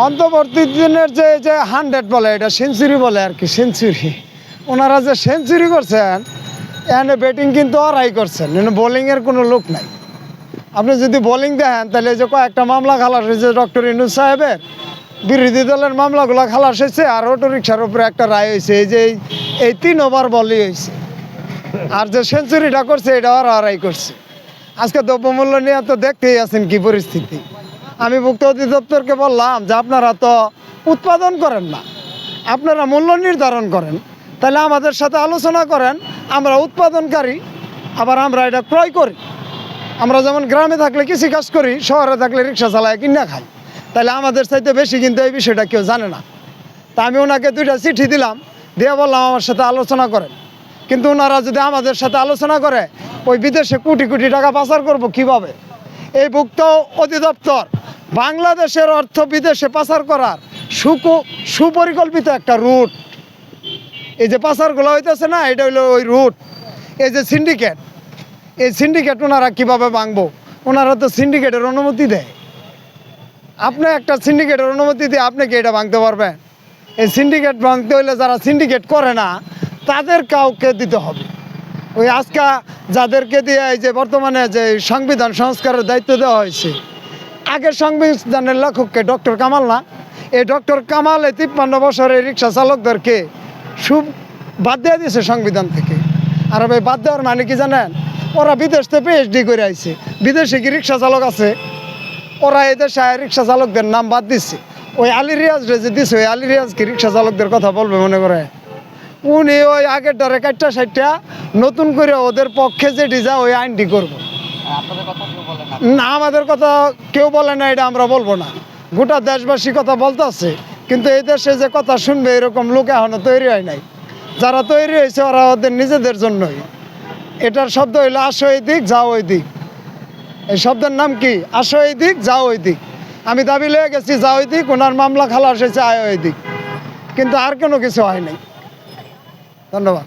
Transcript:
অন্তর্বর্তী দিনের যে যে হান্ড্রেড বলে, এটা সেঞ্চুরি বলে আর কি, সেঞ্চুরি। ওনারা যে সেঞ্চুরি করছেন এখানে ব্যাটিং কিন্তু অরাই করছেন বোলিংয়ের কোনো লোক নাই। আপনি যদি বোলিং দেখেন, তাহলে যে কয়েকটা মামলা খালাস হয়েছে, ডক্টর ইনুস সাহেবের, বিরোধী দলের মামলাগুলো খালাস হয়েছে, আর অটো রিক্সার উপরে একটা রায় হয়েছে, এই যে এই- তিন ওভার বলই হয়েছে। আর যে সেঞ্চুরিটা করছে, এটা ওরা আড়াই করছে। আজকে দ্রব্যমূল্য নিয়ে তো দেখতেই আছেন কি পরিস্থিতি। আমি ভুক্ত অধিদপ্তরকে বললাম যে আপনারা তো উৎপাদন করেন না, আপনারা মূল্য নির্ধারণ করেন, তাহলে আমাদের সাথে আলোচনা করেন, আমরা উৎপাদনকারী, আবার আমরা এটা ক্রয় করি। আমরা যেমন গ্রামে থাকলে কৃষিকাজ করি, শহরে থাকলে রিক্সা চালায়, কিনা খাই। তাহলে আমাদের চাইতে বেশি কিন্তু এই বিষয়টা কেউ জানে না। তা আমি ওনাকে দুইটা চিঠি দিলাম, দিয়ে বললাম আমার সাথে আলোচনা করেন। কিন্তু ওনারা যদি আমাদের সাথে আলোচনা করে, ওই বিদেশে কোটি কোটি টাকা পাচার করব কীভাবে? এই ভুক্ত অধিদপ্তর বাংলাদেশের অর্থ বিদেশে পাচার করার সুকু সুপরিকল্পিত একটা রুট এই যে পাচারগুলো হইতেছে না, এটা হইল ওই রুট এই যে সিন্ডিকেট এই সিন্ডিকেট ওনারা কীভাবে ভাঙবো? ওনারা তো সিন্ডিকেটের অনুমতি দেয়। আপনি একটা সিন্ডিকেটের অনুমতি দিয়ে আপনি কি এটা ভাঙতে পারবেন? এই সিন্ডিকেট ভাঙতে হইলে যারা সিন্ডিকেট করে না, তাদের কাউকে দিতে হবে। ওই আজকা যাদেরকে দিয়ে এই যে বর্তমানে যে সংবিধান সংস্কারের দায়িত্ব দেওয়া হয়েছে আগের সংবিধানের লেখককে ডক্টর কামাল না? এই ডক্টর কামাল এই তিপ্পান্ন বছরের রিক্সা চালকদেরকে সুব বাদ দিয়ে দিয়েছে সংবিধান থেকে। আর ভাই, বাদ দেওয়ার মানে কি জানেন? ওরা বিদেশ থেকে পিএইচডি করে আইছে। বিদেশে কি রিক্সা চালক আছে? ওরা সাহেব রিক্সা চালকদের নাম বাদ দিচ্ছে ওই আলী রিয়াজ যে দিছে, ওই আলী রিয়াজ কি রিক্সা চালকদের কথা বলবে মনে করে? উনি ওই আগের ডরে কাটটা সাইটটা নতুন করে ওদের পক্ষে যা ওই আইনটি করব। বলে না। আমাদের কথা কেউ বলে না, এটা আমরা বলব না। গোটা দেশবাসী কথা বলতেছে কিন্তু এই দেশে যে কথা শুনবে, এরকম লোক এখনও তৈরি হয় নাই। যারা তৈরি হয়েছে, ওরা ওদের নিজেদের জন্যই। এটার শব্দ হইল আসো এই দিক যাও ওই দিক এই শব্দের নাম কি? আসো এই দিক যাও ওই দিক আমি দাবি লয়ে গেছি যাও ওই দিক ওনার মামলা খালাস হয়েছে আয় ওই দিক কিন্তু আর কোনো কিছু হয় নাই। ধন্যবাদ।